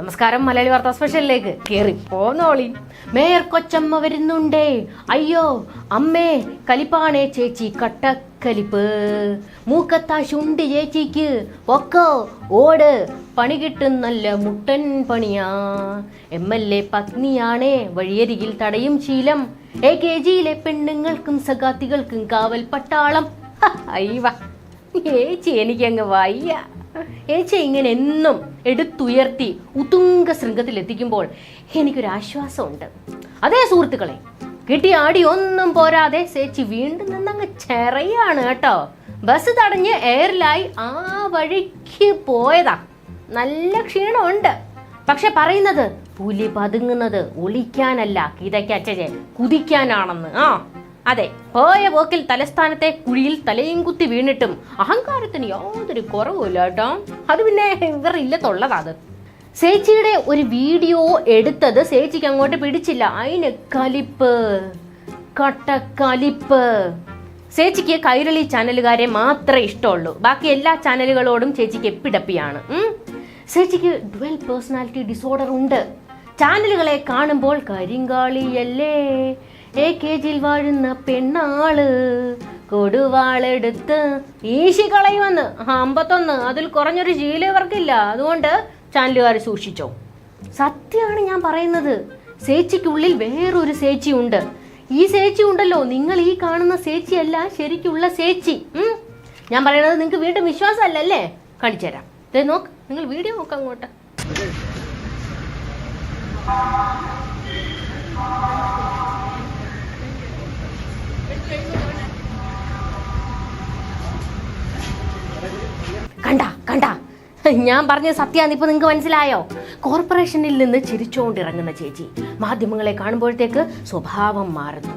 നമസ്കാരം മലയാളി വാർത്താ സ്പെഷ്യലിലേക്ക് കേറി പോന്നോളി മേയർ കൊച്ചമ്മ വരുന്നുണ്ടേ. അയ്യോ അമ്മേ കലിപ്പാണേ ചേച്ചി കട്ടക്കലിപ്പ്. മൂക്കത്താ ശുണ്ട് ചേച്ചിക്ക്. ഒക്കോ ഓട്. പണി കിട്ടും നല്ല മുട്ടൻ പണിയാ. എം എൽ എ പത്നിയാണേ വഴിയരികിൽ തടയും ശീലം. എ കെ ജിയിലെ പെണ്ണുങ്ങൾക്കും സഖാത്തികൾക്കും കാവൽ പട്ടാളം അയ്യ ചേച്ചി എനിക്കങ്ങ് വയ്യ. ഏച്ചി ഇങ്ങനെ എന്നും എടുത്തുയർത്തി ഉതുങ്ക ശൃംഗത്തിൽ എത്തിക്കുമ്പോൾ എനിക്കൊരു ആശ്വാസമുണ്ട് അതേ സുഹൃത്തുക്കളെ കിട്ടിയ ആടി ഒന്നും പോരാതെ ചേച്ചി വീണ്ടും നിന്നങ്ങ് ചെറിയാണ് കേട്ടോ. ബസ് തടഞ്ഞ് എയറിലായി ആ വഴിക്ക് പോയതാ. നല്ല ക്ഷീണമുണ്ട്. പക്ഷെ പറയുന്നത് പുലി പതുങ്ങുന്നത് ഒളിക്കാനല്ല കിതയ്ക്കച്ചേ കുതിക്കാനാണെന്ന്. ആ. അതെ പോയ വോക്കിൽ തലസ്ഥാനത്തെ കുഴിയിൽ തലയും കുത്തി വീണിട്ടും അഹങ്കാരത്തിന് യാതൊരു കുറവുമില്ല കേട്ടോ അത് പിന്നെ ഇവർ ഇല്ലത്തുള്ളതാ അത്. സേച്ചിയുടെ ഒരു വീഡിയോ എടുത്തത് സേച്ചിക്ക് അങ്ങോട്ട് പിടിച്ചില്ല. അതിന് കലിപ്പ് കട്ടക്കലിപ്പ്. ചേച്ചിക്ക് കൈരളി ചാനലുകാരെ മാത്രമേ ഇഷ്ടമുള്ളൂ. ബാക്കി എല്ലാ ചാനലുകളോടും ചേച്ചിക്ക് എപ്പിടപ്പിയാണ്. ചേച്ചിക്ക് ഡുവൽ പേഴ്സണാലിറ്റി ഡിസോർഡർ ഉണ്ട് ചാനലുകളെ കാണുമ്പോൾ കരിങ്കാളിയല്ലേ? ജിയിൽ വാഴുന്ന പെണ്ണാൾ. കൊടുവാളെടുത്ത് ഈശി കളയുമെന്ന്. അമ്പത്തൊന്ന്. അതിൽ കുറഞ്ഞൊരു ശീല ഇവർക്കില്ല. അതുകൊണ്ട് ചാനലുകാർ സൂക്ഷിച്ചോ. സത്യമാണ് ഞാൻ പറയുന്നത്. സേച്ചിക്കുള്ളിൽ വേറൊരു സേച്ചി ഉണ്ട് ഈ സേച്ചി ഉണ്ടല്ലോ. നിങ്ങൾ ഈ കാണുന്ന സേച്ചിയല്ല ശരിക്കുള്ള സേച്ചി. ഞാൻ പറയുന്നത് നിങ്ങൾക്ക് വീണ്ടും വിശ്വാസമല്ലല്ലേ കാണിച്ചു തരാം. ഇതേ നോക്ക്. നിങ്ങൾ വീഡിയോ നോക്ക് അങ്ങോട്ട്. കണ്ട കണ്ട. ഞാൻ പറഞ്ഞ സത്യാന്ന് ഇപ്പൊ നിങ്ങൾക്ക് മനസ്സിലായോ? കോർപ്പറേഷനിൽ നിന്ന് ചിരിച്ചുകൊണ്ടിറങ്ങുന്ന ചേച്ചി മാധ്യമങ്ങളെ കാണുമ്പോഴത്തേക്ക് സ്വഭാവം മാറുന്നു.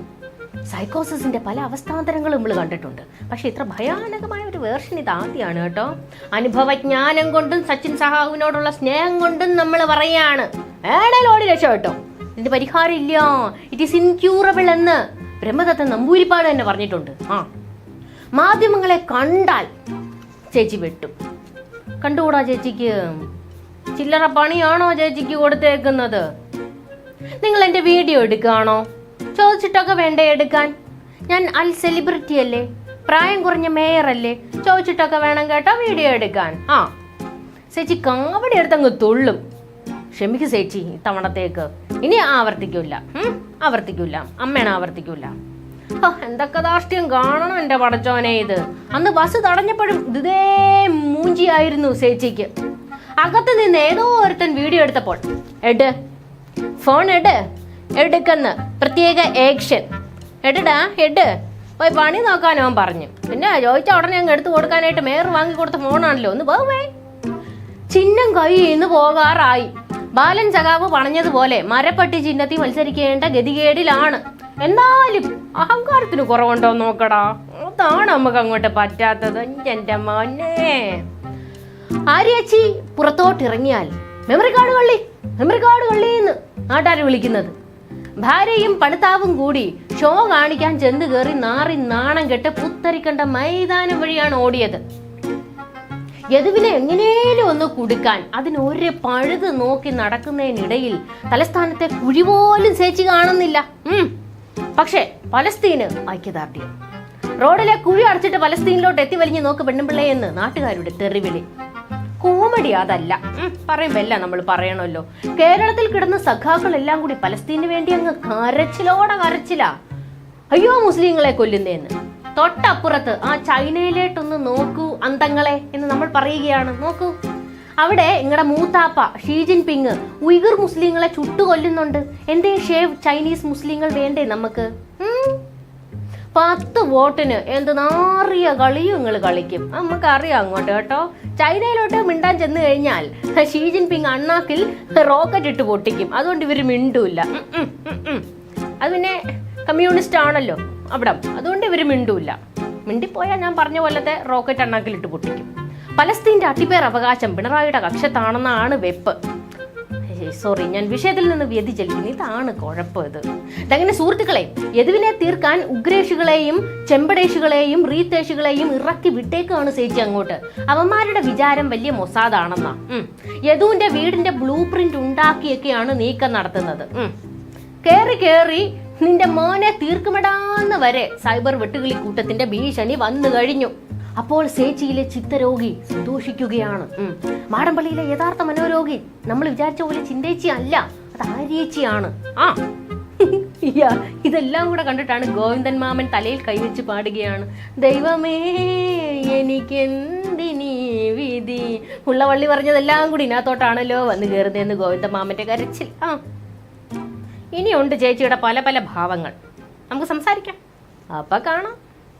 സൈക്കോസിന്റെ പല അവസ്ഥാന്തരങ്ങളും നമ്മൾ കണ്ടിട്ടുണ്ട്. പക്ഷെ ഇത്ര ഭയാനകമായ ഒരു വേർഷൻ ഇത് ആദ്യമാണ് കേട്ടോ. അനുഭവജ്ഞാനം കൊണ്ടും സച്ചിൻ സഹാവിനോടുള്ള സ്നേഹം കൊണ്ടും നമ്മൾ പറയാണ്. ഏണലോടി രക്ഷ കേട്ടോ ഇതിന് പരിഹാരം ഇല്ല ഇറ്റ് ഈസ് ഇൻക്യൂറബിൾ എന്ന്. ബ്രഹ്മദത്ത നമ്പൂരിപ്പാട് തന്നെ പറഞ്ഞിട്ടുണ്ട്. ആ. മാധ്യമങ്ങളെ കണ്ടാൽ ചേച്ചി വെട്ടും. കണ്ടുകൂടാ ചേച്ചിക്ക്? ചില്ലറ പണിയാണോ ചേച്ചിക്ക് കൊടുത്തേക്കുന്നത്? നിങ്ങൾ എന്റെ വീഡിയോ എടുക്കുകയാണോ? ചോദിച്ചിട്ടൊക്കെ വേണ്ടേ എടുക്കാൻ? ഞാൻ അൽ സെലിബ്രിറ്റി അല്ലേ? പ്രായം കുറഞ്ഞ മേയർ അല്ലേ? ചോദിച്ചിട്ടൊക്കെ വേണം കേട്ടോ വീഡിയോ എടുക്കാൻ. ആ. ചേച്ചി കാവടി എടുത്തങ്ങ് തുള്ളും. ക്ഷമിക്ക് ചേച്ചി ഇത്തവണത്തേക്ക് ഇനി ആവർത്തിക്കൂല ആവർത്തിക്കൂല ആവർത്തിക്കില്ല. ആവർത്തിക്കൂല എന്തൊക്കെ ദാഷ്ട്യം കാണണം എന്റെ പടച്ചോനെ ഇത്. അന്ന് ബസ് തടഞ്ഞപ്പോഴും ഇതേ മൂഞ്ചിയായിരുന്നു ചേച്ചിക്ക് അകത്ത് നിന്ന് ഏതോ ഒരുത്തൻ വീഡിയോ എടുത്തപ്പോൾ എട് ഫോൺ എട് എടുക്കുന്ന പ്രത്യേക ആക്ഷൻ എടടാ എട്. പോയി പണി നോക്കാൻ അവൻ പറഞ്ഞു. പിന്നെ ചോദിച്ച ഉടനെ അങ്ങ് എടുത്തു കൊടുക്കാനായിട്ട് മേയർ വാങ്ങി കൊടുത്ത ഫോണാണല്ലോ ഒന്ന് പോവേ. ചിഹ്നം കൈ ഇന്ന് പോകാറായി. ബാലൻ സഖാവ് പറഞ്ഞതുപോലെ മരപ്പട്ടി ചിഹ്നത്തിൽ മത്സരിക്കേണ്ട ഗതികേടിലാണ്. എന്നാലും അഹങ്കാരത്തിന് കുറവുണ്ടോ നോക്കടാ? അതാണ് നമുക്ക് അങ്ങോട്ട് പറ്റാത്തത്. എന്റെ മോനെ. ആര്യാച്ചി പുറത്തോട്ട് ഇറങ്ങിയാൽ മെമ്മറി കാർഡ് കള്ളി മെമ്മറി കാർഡ് കള്ളിന്ന് നാട്ടാർ വിളിക്കുന്നത്. ഭാര്യയും പണിത്താവും കൂടി ഷോ കാണിക്കാൻ ചെന്ന് കയറി നാറി നാണം കെട്ട് പുത്തരിക്കണ്ട മൈതാനം വഴിയാണ് ഓടിയത്. യദുവിനെ എങ്ങനെയും ഒന്ന് കുടുക്കാൻ അതിനൊരു പഴുത് നോക്കി നടക്കുന്നതിനിടയിൽ തലസ്ഥാനത്തെ കുഴി പോലും ചേച്ചി കാണുന്നില്ല. പക്ഷേ പലസ്തീന് ഐക്യദാർഢ്യം. റോഡിലെ കുഴി അടച്ചിട്ട് പലസ്തീനിലോട്ട് എത്തി വലിഞ്ഞ് നോക്ക് പെണ്ണുപിള്ളേ എന്ന് നാട്ടുകാരുടെ തെറിവിളി. കോമഡി അതല്ല. പറയും പറയുമ്പല്ല നമ്മൾ പറയണല്ലോ കേരളത്തിൽ കിടന്ന സഖാക്കൾ എല്ലാം കൂടി പലസ്തീന് വേണ്ടി അങ്ങ് കരച്ചിലോടെ കരച്ചിലാ. അയ്യോ മുസ്ലിങ്ങളെ കൊല്ലുന്നേന്ന്. തൊട്ടപ്പുറത്ത് ആ ചൈനയിലേട്ടൊന്ന് നോക്കൂ അന്തങ്ങളെ എന്ന് നമ്മൾ പറയുകയാണ്. നോക്കൂ. അവിടെ നിങ്ങളുടെ മൂത്താപ്പ ഷീ ജിൻപിങ് ഉയർ മുസ്ലിങ്ങളെ ചുട്ടുകൊല്ലുന്നുണ്ട്. എന്തേ ഷേവ് ചൈനീസ് മുസ്ലിങ്ങൾ വേണ്ടേ നമുക്ക്? പത്ത് വോട്ടിന് എന്ത് നാറിയ കളിയും നിങ്ങൾ കളിക്കും. നമുക്ക് അറിയാം അങ്ങോട്ട് കേട്ടോ. ചൈനയിലോട്ട് മിണ്ടാൻ ചെന്ന് കഴിഞ്ഞാൽ ഷീ ജിൻപിങ് അണ്ണാക്കിൽ റോക്കറ്റ് ഇട്ട് പൊട്ടിക്കും. അതുകൊണ്ട് ഇവർ മിണ്ടൂല്ല. അത് പിന്നെ കമ്മ്യൂണിസ്റ്റ് ആണല്ലോ. അവിടം. അതുകൊണ്ട് ഇവർ മിണ്ടൂല്ല മിണ്ടിപ്പോയാൽ ഞാൻ പറഞ്ഞ പോലത്തെ റോക്കറ്റ് അണ്ണാക്കിലിട്ട് പൊട്ടിക്കും. പലസ്തീന്റെ അട്ടിപ്പേർ അവകാശം പിണറായിയുടെ കക്ഷത്താണെന്നാണ് വെപ്പ്. സോറി ഞാൻ വിഷയത്തിൽ നിന്ന് വ്യതിചലിക്കുന്നു ഇതാണ് കുഴപ്പം ഇത്. അതങ്ങനെ സുഹൃത്തുക്കളെ യദുവിനെ തീർക്കാൻ ഉഗ്രേഷുകളെയും ചെമ്പടേഷുകളെയും റീത്തേഷുകളെയും ഇറക്കി വിട്ടേക്കാണ് സേച്ചി അങ്ങോട്ട്. അവന്മാരുടെ വിചാരം വലിയ മൊസാദാണെന്നാ. യദുവിന്റെ വീടിന്റെ ബ്ലൂ പ്രിന്റ് ഉണ്ടാക്കിയൊക്കെയാണ് നീക്കം നടത്തുന്നത്. കയറി കേറി നിന്റെ മോനെ തീർക്കുമെടാന്ന് വരെ സൈബർ വെട്ടുകിളി കൂട്ടത്തിന്റെ ഭീഷണി വന്നു കഴിഞ്ഞു. അപ്പോൾ സേച്ചിയിലെ ചിത്തരോഗി സന്തോഷിക്കുകയാണ്. മാടമ്പള്ളിയിലെ യഥാർത്ഥ മനോരോഗി. നമ്മൾ വിചാരിച്ച പോലെ ചിന്തേച്ചി അല്ല. അത് ആര്യേച്ചിയാണ്. ആ. ഇതെല്ലാം കൂടെ കണ്ടിട്ടാണ് ഗോവിന്ദൻ മാമൻ തലയിൽ കൈവച്ച് പാടുകയാണ്. ദൈവമേ എനിക്കെന്തിനീ വിധി? ഉള്ളവള്ളി പറഞ്ഞതെല്ലാം കൂടി ഇതിനകത്തോട്ടാണല്ലോ വന്ന് കയറുന്നതെന്ന് ഗോവിന്ദൻ മാമന്റെ കരച്ചിൽ. ആ. ഇനിയുണ്ട് ചേച്ചിയുടെ പല പല ഭാവങ്ങൾ. നമുക്ക് സംസാരിക്കാം. അപ്പം കാണാം.